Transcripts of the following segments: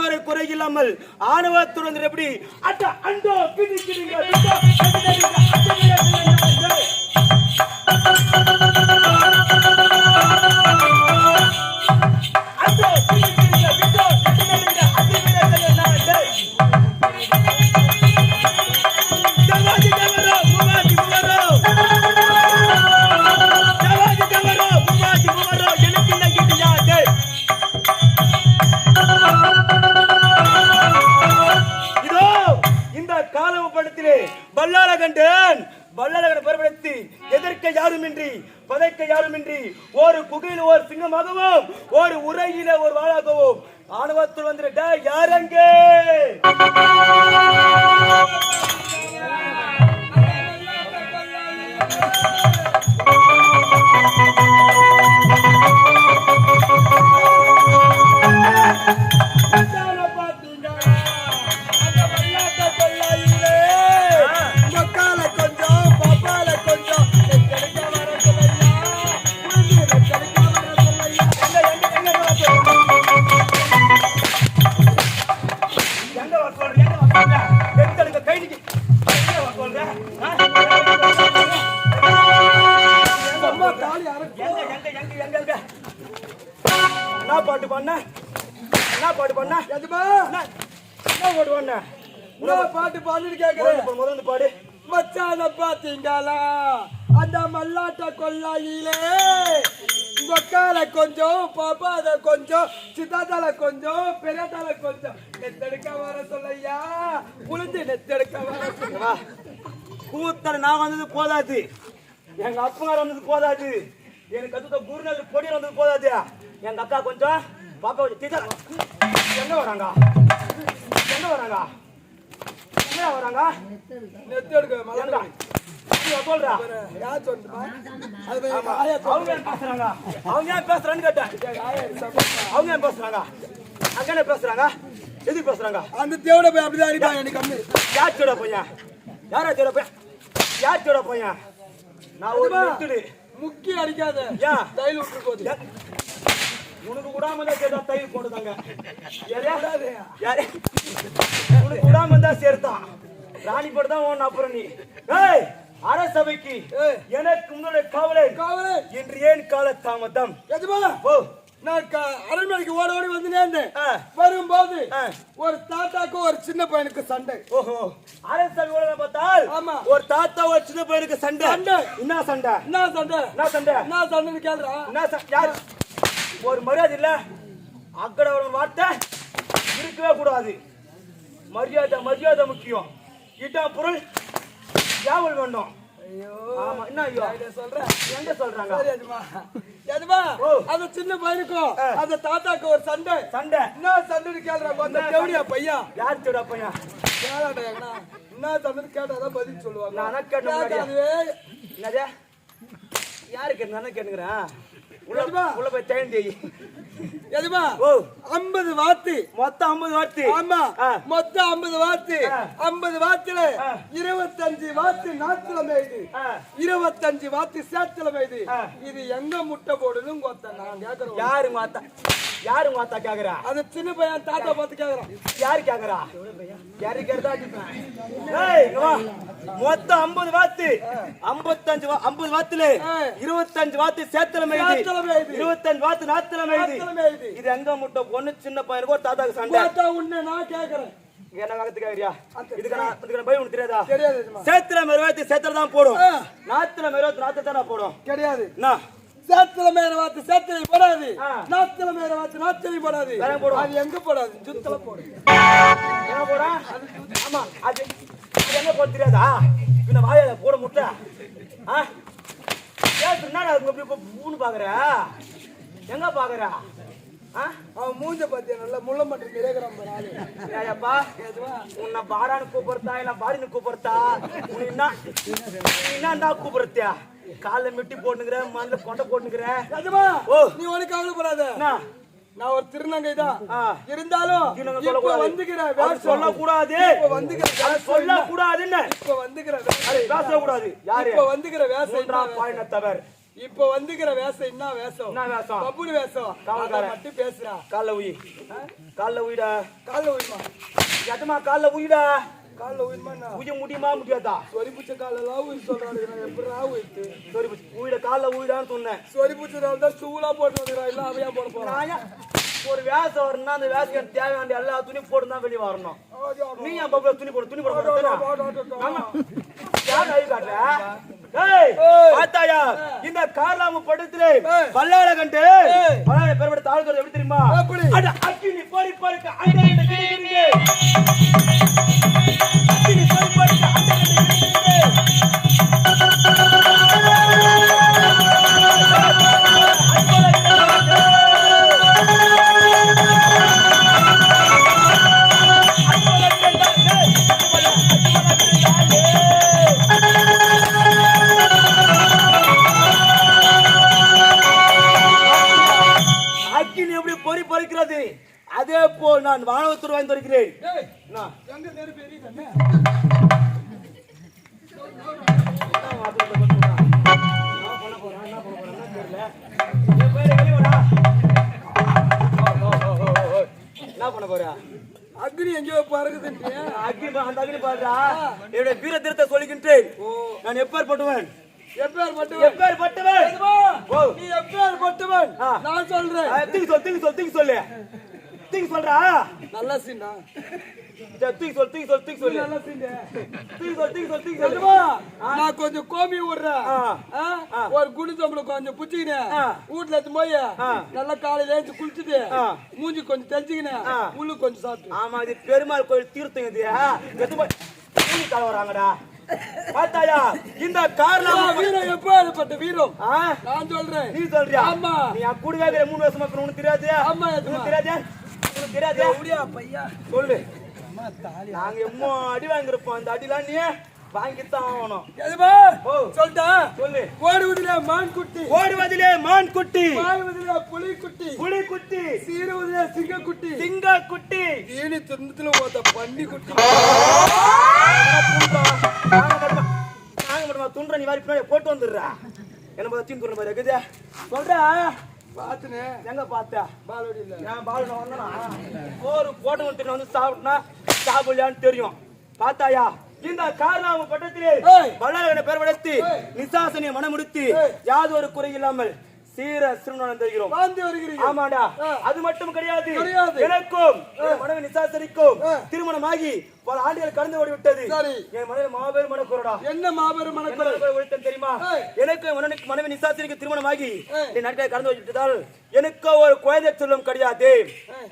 யாதொரு குறையில்லாமல் ஆணவத்துடன் எப்படி அட்ட அண்டோ கிடி கிடிங்க குகையில் ஒரு சிங்கமாகவும் ஒரு உரையில ஒரு வாழாகவும் ஆணவத்தில் வந்துட்ட யாரங்கே பாட்டு முதல்ல கேக்குறேன் பாடு, முதல்ல பாடு. மச்சான பாத்தீங்களா? அந்த மல்லாட்ட கொள்ளாயிலே. மக்கால கொஞ்சம் பாப்பாத கொஞ்சம் சித்தாதால கொஞ்சம் பெரியதால கொஞ்சம். நெத்தெடுக்க வர சொல்லையா? உளுந்து நெத்தெடுக்க வர சொல்ல வா. கூத்தட நான் வந்தது போதாது. எங்க அப்பங்கார் வந்தது போதாது. எனக்கு கத்துக்க குருநாள் பொடியர் வந்தது போதாது. எங்க அக்கா கொஞ்சம் பாப்பா கொஞ்சம் டீச்சர் எங்க வராங்க? எங்க வராங்க? எங்க வராங்க? நெத்தெடுக்க எங்க மலர்ந்து நீ சொல்றா யார் ஆயா அவங்க ஏன் பேசுறாங்க? அவங்க ஏன் பேசுறான்னு கேட்டேன் அவங்க ஏன் பேசுறாங்க? அங்க என்ன பேசுறாங்க? எதுக்கு பேசுறாங்க? அந்த தேவட போய் அப்படிதான் அடிப்பான் எனக்கு கம்மி. யார் சோட பையன் யாரா சோட பையன் யார் சோட பையன் நான் ஒரு மெத்துடு முக்கி அடிக்காத. ஏன்? தையல் விட்டு போகுது யா- உனக்கு விடாம தான் கேட்டா தயிர்? யாரே? உனக்கு விடாம இருந்தா சேர்த்தான் ராணி போட்டு தான் ஓடணும் அப்புறம் நீ. ஏய் அரசபைக்கு. எனக்கு முன்னாடி காவலை காவலே இன்று ஏன் கால தாமதம் எதுமா ஓ நான் அரண்மனைக்கு ஓட ஓடி வந்து நேர்ந்தேன். வரும்போது. ஒரு தாத்தாக்கும் ஒரு சின்ன பையனுக்கு சண்டை. ஓஹோ. ஓட பார்த்தால் ஆமா. ஒரு தாத்தா ஒரு சின்ன பையனுக்கு சண்டை. சண்டை. என்ன சண்டை? என்ன சண்டை? என்ன சண்டை? என்ன சண்டைன்னு கேளுடா. என்ன யார்? ஒரு மரியாதை இல்ல. அக்கட ஒரு வார்த்தை இருக்கவே கூடாது. மரியாதை மரியாதை முக்கியம். இதான் பொருள் யாவல் வேண்டும். என்ன சின்ன பையனுக்கும். அந்த தாத்தாக்கு ஒரு சண்டை. சண்டை. என்ன அந்த தேவடியா பையன். யார் சொல்ற பையன்? கேளாடா என்ன சண்டைன்னு கேட்டாதான் பதில் சொல்லுவாங்க. நானா கேட்ட முன்னாடியா? கேட்காதவே. என்னது? யாருக்கு நானே கேட்டுக்கிறேன். உள்ள போய் தேண்டி எதுமா? ஐம்பது வாத்து. மொத்தம் ஐம்பது வார்த்தை ஆமா. மொத்தம் ஐம்பது வாத்து. ஐம்பது வாத்துல. இருபத்தஞ்சு வாத்து நாத்துல மேய்து. இருபத்தஞ்சு வாத்து சேத்துல மேய்து. இது எங்க முட்டை போடுன்னு கொத்த நான் கேக்குறேன். யாரு மாத்தா? யாரு மாத்தா கேக்குறா? அந்த சின்ன பையன் தாத்தா பார்த்து கேக்குறான். யாரு கேக்குறா? யாரு கேட்டா. மொத்தம் 50 வாத்து. 55 வா- 50 வாத்துல. 25 வாத்து சேத்துல மேயுது. சேத்துல மேயுது. 25 வாத்து நாத்துல மேயுது. நாத்துல மேயுது. இது எங்க முட்டை? பொண்ணு சின்ன பையனுக்கு ஒரு தாத்தாக்கு சண்டை. உன்னை நான் கேக்குறேன். சேத்துல மெருவாத்து சேத்துல தான் போடும். ஆ. நாத்துல மெருவாத்து நாத்துல தான் போடும். கிடையாது. சேத்துல மேல வாத்து சேத்துல போடாது. நாத்துல மேல வாத்து நாத்திலையும் போடாது? அது எங்க போடாது? ஜுத்துல போடு. என்ன போடா. ஆமா அது எங்க போட தெரியாதா? இந்த வாயால போட முட்டை. அது இப்படி இப்ப பூன்னு பாக்குற? எங்க பாக்குற? அவன் மூஞ்ச பாத்தியா நல்லா முள்ள மட்டும். ஏப்பா உன்னை பாடான்னு கூப்பிடுறதா? இல்ல பாடின்னு கூப்பிடுறதா? நீ என்ன கூப்பிடுறத்தியா காலை மெட்டி போட்டுக்கிற மண்ணில் கொண்டை போட்டுக்கிற. எஜமா, ஓ. நீ ஒண்ணு கவலைப்படாத நான் ஒரு திருநங்கை தான். இருந்தாலும் இப்ப சொல்லக்கூடாது. இப்ப வந்துகிற அது வேஷம் சொல்லக்கூடாதுன்னு இப்ப வந்துகிற வேஷம் அது பேசக்கூடாது. யாரு? இப்ப மூன்றாம் வேஷம்? பாயினத்தவர் இப்ப வந்துகிற வேஷம் என்ன வேஷம்? என்ன வேஷம்? பப்புனு வேஷம். அதை காவல்காரன். மட்டும் பேசுறா கால்ல உயி. கால்ல உயிடா. கால்ல உயிமா? எட்டமா கால்ல உயிடா. கால்ல உயிமா உய முடியுமா முடியாதா சொரி புச்ச காலெல்லாம் உயிர் சொல்றாங்க நான் எப்படிடா உயிர்த்து சரி உயிட கால்ல உயிடான்னு சொன்னேன் சொரி புச்சதால தான் ஷூலா போட்டு வந்துடுறா இல்ல அவையா போட போறான் ஒரு வேஷம் வரணும்னா அந்த எனக்கு தேவையான எல்லா துணி போட்டு தான் வெளியே வரணும் நீ ஏன் பப்புல துணி போடு துணி போட பாத்தாயா இந்த கார்லாம படத்திலே பல்லால கண்டு பல்லால பெருமட தாழ்கிறது எப்படி தெரியுமா எப்படி? அக்கினி போரி போருக்கு அங்க வாங்கி அண்ணே? என்ன? பண்ண போறா? அக்னி எங்கேயோ பறக்குதுன்ட்டு. அக்னி அந்த அக்னி பாடுறா என்னுடைய வீர திருத்த சொல்லுகின்றேன் நான் எப்பேர் பட்டுவன் எப்பேர் பட்டவன் எப்பேர் பட்டுவன் ஓ. நீ எப்பேர் பட்டவன் ஆ. நான் சொல்றேன். தூக்கி சொல் தூக்கி சொல் தூக்கி சொல்லு. தூக்கி சொல்றா? நல்லா சீனா சரி, தூக்கி சொல் தூக்கி சொல் தூக்கி சொல்லு. நல்லா சீனு தூக்கி சொல் தூக்கி சொல் தூக்கி சொல்லு. எதுவா? நான் கொஞ்சம் கோமி விடுறேன்? ஒரு குடி தம்பளை கொஞ்சம் புச்சிக்கினேன். வீட்டுல எடுத்து போய். நல்லா காலையில ஏந்து குளிச்சுட்டு. மூஞ்சி கொஞ்சம் தெளிச்சுக்கினேன். ஆ. முள்ளு கொஞ்சம் சாப்பிட்டு. ஆமா இது பெருமாள் கோயில் தீர்த்தம் இது. எது போய் தூக்கி தலைவராங்கடா பார்த்தாயா? இந்த காரணம் வீரம்? நான் சொல்றேன். நீ சொல்றியா? ஆமா. நீ கூடவே மூணு வருஷமா உனக்கு தெரியாது? ஆமா, தெரியாது? உனக்கு தெரியாது அப்படியா பையா? சொல்லு. நாங்க எம்மோ அடி வாங்கிருப்போம் அந்த அடிலாம் நீ வாங்கித்தான் ஆகணும். எதுவா ஓ. சொல்லிட்டா? சொல்லு. ஓடுவதிலே மான் குட்டி ஓடுவதிலே மான் குட்டி பாய்வதிலே புலி குட்டி புலி குட்டி சீருவதிலே சிங்க குட்டி சிங்க குட்டி தீனி துன்பத்துல ஓத்த பண்ணி குட்டி நாங்க மட்டுமா துன்ற நீ பின்னாடி போட்டு வந்துடுறா. என்ன பார்த்தா தீன் துற மாதிரி இருக்குது சொல்றா. பாத்துனே எங்க பார்த்தா பாலோடி இல்ல நான் வந்தனா ஒரு வந்து வந்து சாப்பிட்டா சாப்பிடலான்னு தெரியும் பார்த்தாயா இந்த காரணம் பட்டத்திலே ஏய். வல்லாளனை பெருமடத்தி ஏய். நிசாசனிய மனமுடித்து ஏய். யாதொரு குறை இல்லாமல் சீர சிறுவனம் தெரிகிறோம் வாழ்ந்து வருகிறீங்க ஆமாடா. அது மட்டும் கிடையாது. எனக்கும் என் மனைவி நிசாசரிக்கும் ஆ. திருமணமாகி பல ஆண்டுகள் கடந்து ஓடி விட்டது சரி. என் மனைவி மாபெரும் மனக்குறடா என்ன மாபெரும் என்ன மனக்குறை மனக்குறை ஒழித்தேன் தெரியுமா. எனக்கு என் மனைவி நிசாசரிக்கு திருமணமாகி. என் நாட்களை கடந்து விட்டதால் எனக்கு ஒரு குழந்தை செல்வம் கிடையாது.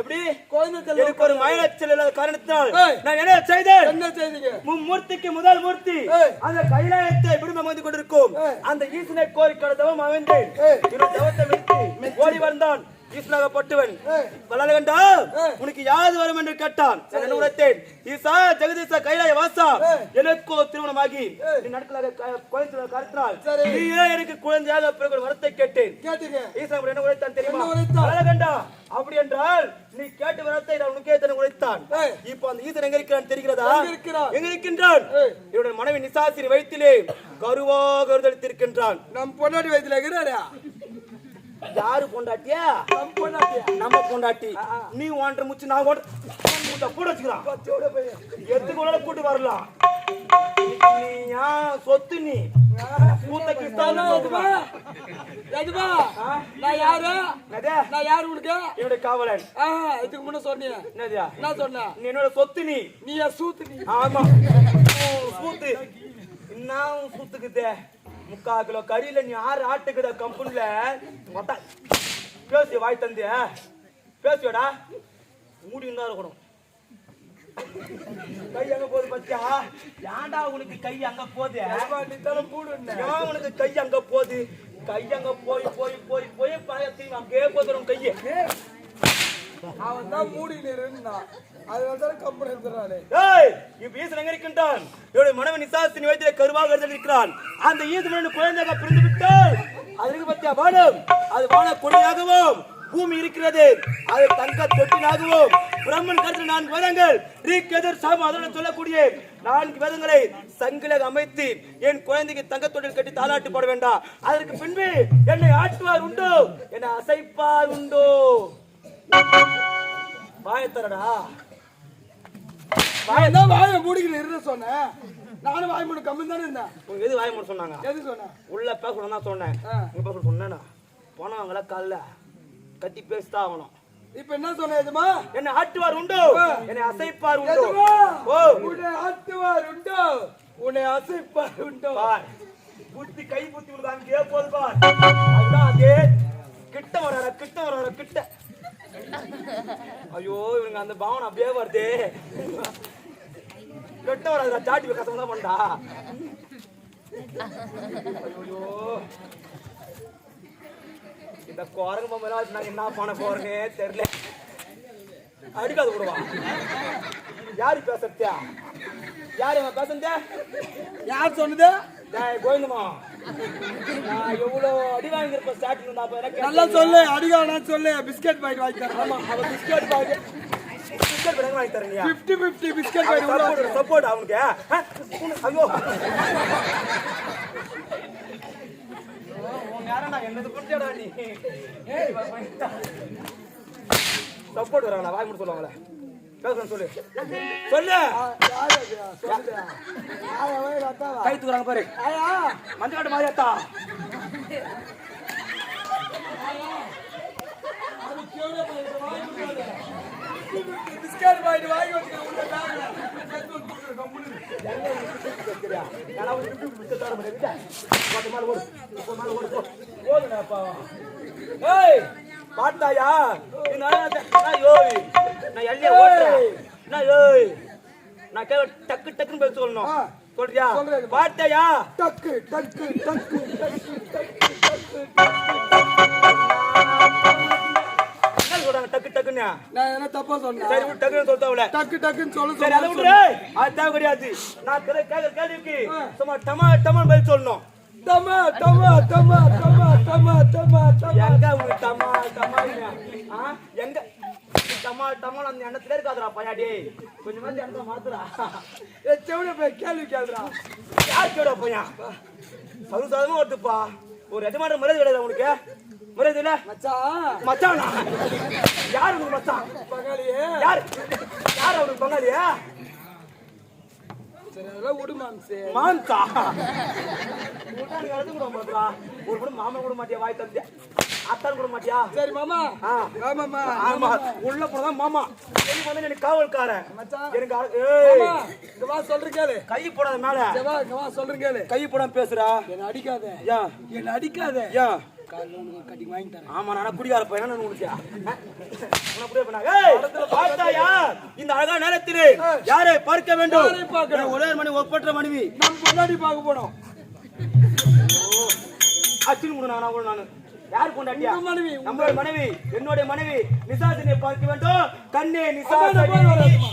எப்படி? குழந்தை செல்வம் எனக்கு ஒரு மயிலச்சல் இல்லாத காரணத்தினால். நான் என்ன செய்தேன்? என்ன செய்தீங்க? மும்மூர்த்திக்கு முதல் மூர்த்தி. அந்த கைலாயத்தை விடுமை வந்து கொண்டிருக்கும். அந்த ஈசனை கோரிக்கை தவம் அமைந்தேன். இவன் தவத்தை ஓடி வந்தான். வல்லாளகண்டா ஏய். உனக்கு யாது வரும் என்று கேட்டான். நான் உரைத்தேன் ஈசா ஜெகதீசா கைலாய வாசா. எனக்கோ திருமணமாகி நாட்களாக குழந்தை காரணத்தினால் சரி. நீயே எனக்கு குழந்தையாக பிறகு வரத்தை கேட்டேன். ஈசன் என்ன உரைத்தான் தெரியுமா? வல்லாளகண்டா அப்படி என்றால் நீ கேட்ட வரத்தை நான் உனக்கே தன உரைத்தான் ஏய். இப்போ அந்த ஈசன் எங்க இருக்கிறான் தெரிகிறதா? எங்க இருக்கிறான்? எங்க இருக்கின்றான். இவருடைய மனைவி நிசாசினி வயிற்றிலே கருவாக கருதளித்திருக்கின்றான் நம் பொண்டாட்டி வயதுல இருக்கிறாரா? யாரு பொண்டாட்டியா? நம் பொண்டாட்டியா? நம்ம பொண்டாட்டி. நீ ஒன்றரை முச்சு நான் ஒன்ற கூட வச்சுக்கிறான் எத்துக்கு கூட கூட்டு வரலாம்? நீ ஏன் சொத்து நீ. மூத்த கிறிஸ்தவனா எதுமா? எதுமா? நான் யாரு? நான் யாரு உனக்கு? என்னுடைய காவலன். இதுக்கு முன்ன சொன்னீங்க என்னதியா? என்ன சொன்ன? நீ என்னோட சொத்து நீ. நீ சூத்து நீ? ஆமா. சூத்து. என்ன சூத்துக்குதே முக்கா கிலோ கறியில நீ ஆறு ஆட்டுக்குத கம்பெனில மொத்தம் பேசி வாய் தந்து பேசுவடா. மூடி தான் இருக்கணும். கை அங்க போகுது பத்தியா? ஏன்டா உனக்கு கை அங்க போகுது? ஏன் உனக்கு கை அங்க போகுது? கை அங்க போய் போய் போய் போய் பயத்தி அங்கே போதும் கையை. அவன் தான் மூடி நிறுந்தான் அதனால தான் கம்பெனி எடுத்துறானே ஏய் இப்ப ஈசன் எங்க இருக்கின்றான்? இவருடைய மனைவி நிசாசின் வயிற்றிலே கருவாக இருக்கிறான். அந்த ஈசன் குழந்தையாக பிரிந்து விட்டால் அதற்கு பத்தியா வானம் அது வான கொடியாகவும் பூமி இருக்கிறது. அது தங்க தொட்டிலாகவும். பிரம்மன் கருத்து நான்கு வேதங்கள். ரீக்கெதர் சாம அதனுடன் சொல்லக்கூடிய நான்கு வேதங்களை சங்கிலாக அமைத்து என் குழந்தைக்கு தங்க தொட்டில் கட்டி தாளாட்டு போட வேண்டாம். அதற்கு பின்பு என்னை ஆட்டுவார் உண்டோ? என்னை அசைப்பார் உண்டோ? வாயத்தரடா நான் தான் வாயை மூடிக்கிட்டு இருந்த சொன்னேன். நானும் வாய் கம்மி தானே இருந்தேன். உனக்கு எது வாய சொன்னாங்க? எது சொன்னேன்? உள்ள பேசணும் தான் சொன்னேன். ஆ. இங்க பேச சொன்னேனா? போனவங்கள காலைல பேசிதான் ஆகணும். இப்ப என்ன சொன்ன எதுமா என்னை ஆட்டுவார் உண்டோ? என்னை அசைப்பார் உண்டோ? ஓ உன்னை ஆட்டுவார் உண்டோ? உன்னை அசைப்பார் உண்டோ? புத்தி கை புத்தி உனக்கு அங்கேயே போது பார். அதுதான் அதே. கிட்ட வரார கிட்ட வரார கிட்ட. ஐயோ இவங்க அந்த பாவனை அப்படியே வருதே. கிட்ட வராதுடா சாட்டி கசம் தான் பண்ணா ஐயோ. இந்த குரங்கு பொம்மை நாங்க என்ன பண்ண போறேனே தெரியல. அடிக்காது விடுவா யாரு பேசுறத்தியா யாரு இவன் பேசுறதே? யார் சொன்னது? கோவிந்தமா நான் எவ்வளோ அடி வாங்கியிருப்பேன் ஸ்டார்டிங் எனக்கு நல்லா சொல்லு அடிகானா சொல்லு. பிஸ்கட் பாக்கெட் வாங்கி தரேன். ஆமா அவன் பிஸ்கட் பாக்கு பிஸ்கட் பேக் வாங்கி தரேன் fifty fifty biscuit packet support அவனுக்கு. ஐயோ. என்னது புரிஞ்சடா நீ? சப்போர்ட் வராங்களா வாய் முடிச்சு சொல்லுவாங்களே பேசுறேன் சொல்லு. சொல்லு? கை தூக்குறாங்க பாரு. மஞ்சக்காட்டு மாதிரி அத்தா. பிஸ்கட் பாட்டாயா நான் எல்லைய ஓட்டுறேன். நான் ஏய் நான் கேட்க டக்கு டக்குன்னு பேச சொல்லணும். சொல்றியா. பாட்டாயா டக்கு டக்கு டக்கு டக்கு டக்குன்னு? நான் என்ன தப்பா சொன்னேன்? சரி டக்குன்னு சொல்லிட்டாவுல டக்கு டக்குன்னு சொல்ல சரி அதை சொன்னேன் விட்டு அது தேவை கிடையாது. நான் கேட்க கேள்விக்கு சும்மா டமா டமா பதில் சொல்லணும். தமா தமா தமா தமா தமா தமா தமா எங்க உங்க டமா டமா ஆ? எங்க? டமா டமா அந்த எண்ணத்துல இருக்காதுடா பையாடி கொஞ்சம் மாதிரி எண்ணத்தை மாத்துறா ஏ செவன போய் கேள்வி கேளுடா. யார் கேடா பையன் சதுசாதமா வருதுப்பா ஒரு எஜமான மரியாதை கிடையாது உனக்கு. மரியாதை இல்ல? மச்சான். மச்சானா? யார் உனக்கு மச்சான்? பங்காளியே. யார்? யார் அவனுக்கு பங்காளியா? சரி அதெல்லாம் விடு மாம்சே? கூட மாட்டா ஒரு கூட மாமன் கூட மாட்டியா வாய் தந்தியா அத்தான் கூட மாட்டியா? சரி மாமா. ஆ. ஆமாம்மா. ஆமா. உள்ள போனதான் மாமா. எனக்கு வந்து எனக்கு காவல்காரன். மச்சான். எனக்கு ஏய். இங்க வா சொல்றேன் கேளு. கை போடாத மேல. இங்க வா இங்க வா சொல்றேன் கேளு. கை போடாம பேசுறா என்ன அடிக்காத. யா. என்ன அடிக்காத. உனக்கு கட்டி வாங்கி தரேன் ஆமா நான் குடிகார பையனா உனக்கு உன புரிய பண்ணா ஏய் பார்த்தாயா இந்த அழகா நேரத்திலே யாரை பார்க்க வேண்டும்? ஒரே மணி ஒப்பற்ற மனைவி. நம்ம முன்னாடி பார்க்க போனோம். அச்சின் நானா கூட நானு. யார் கொண்டாட்டியா மனைவி, நம்மளுடைய மனைவி என்னுடைய மனைவி நிசாசினை பார்க்க வேண்டும். கண்ணே அம்மா,